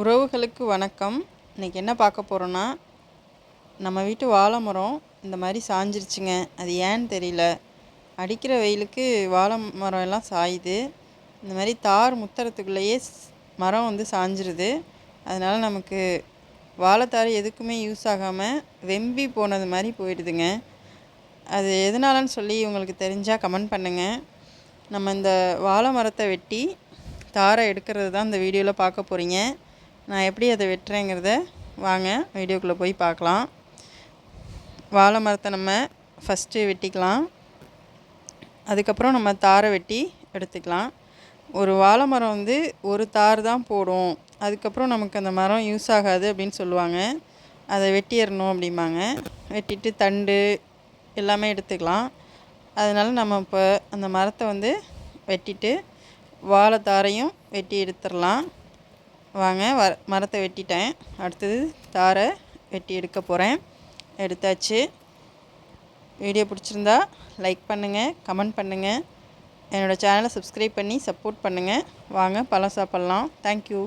உறவுகளுக்கு வணக்கம். இன்றைக்கி என்ன பார்க்க போகிறோன்னா நம்ம வீட்டு வாழை மரம் இந்த மாதிரி சாஞ்சிருச்சுங்க. அது ஏன்னு தெரியல. அடிக்கிற வெயிலுக்கு வாழை மரம் எல்லாம் சாயுது. இந்த மாதிரி தார் முத்துறதுக்குள்ளேயே மரம் வந்து சாஞ்சிருது. அதனால் நமக்கு வாழைத்தார் எதுக்குமே யூஸ் ஆகாமல் வெம்பி போனது மாதிரி போயிடுதுங்க. அது எதனாலன்னு சொல்லி உங்களுக்கு தெரிஞ்சால் கமெண்ட் பண்ணுங்கள் நம்ம இந்த வாழை மரத்தை வெட்டி தாரை எடுக்கிறது தான் இந்த வீடியோவில் பார்க்க போகிறீங்க நான் எப்படி அதை வெட்டுறேங்கிறத வாங்க வீடியோக்குள்ளே போய் பார்க்கலாம். வாழை மரத்தை நம்ம ஃபஸ்ட்டு வெட்டிக்கலாம். அதுக்கப்புறம் நம்ம தாரை வெட்டி எடுத்துக்கலாம். ஒரு வாழை மரம் வந்து ஒரு தார் தான் போடும். அதுக்கப்புறம் நமக்கு அந்த மரம் யூஸ் ஆகாது அப்படின்னு சொல்லுவாங்க. அதை வெட்டிடணும் அப்படிம்பாங்க. வெட்டிட்டு தண்டு எல்லாமே எடுத்துக்கலாம். அதனால் நம்ம இப்போ அந்த மரத்தை வந்து வெட்டிட்டு வாழைத்தாரையும் வெட்டி எடுத்துடலாம். வாங்க வ மரத்தை வெட்டிட்டேன். அடுத்தது தாரை வெட்டி எடுக்க போகிறேன் எடுத்தாச்சு. வீடியோ பிடிச்சிருந்தா லைக் பண்ணுங்கள் கமெண்ட் பண்ணுங்கள் என்னோடய சேனலை சப்ஸ்கிரைப் பண்ணி சப்போர்ட் பண்ணுங்கள் வாங்க பழம் சாப்பிட்லாம். தேங்க்யூ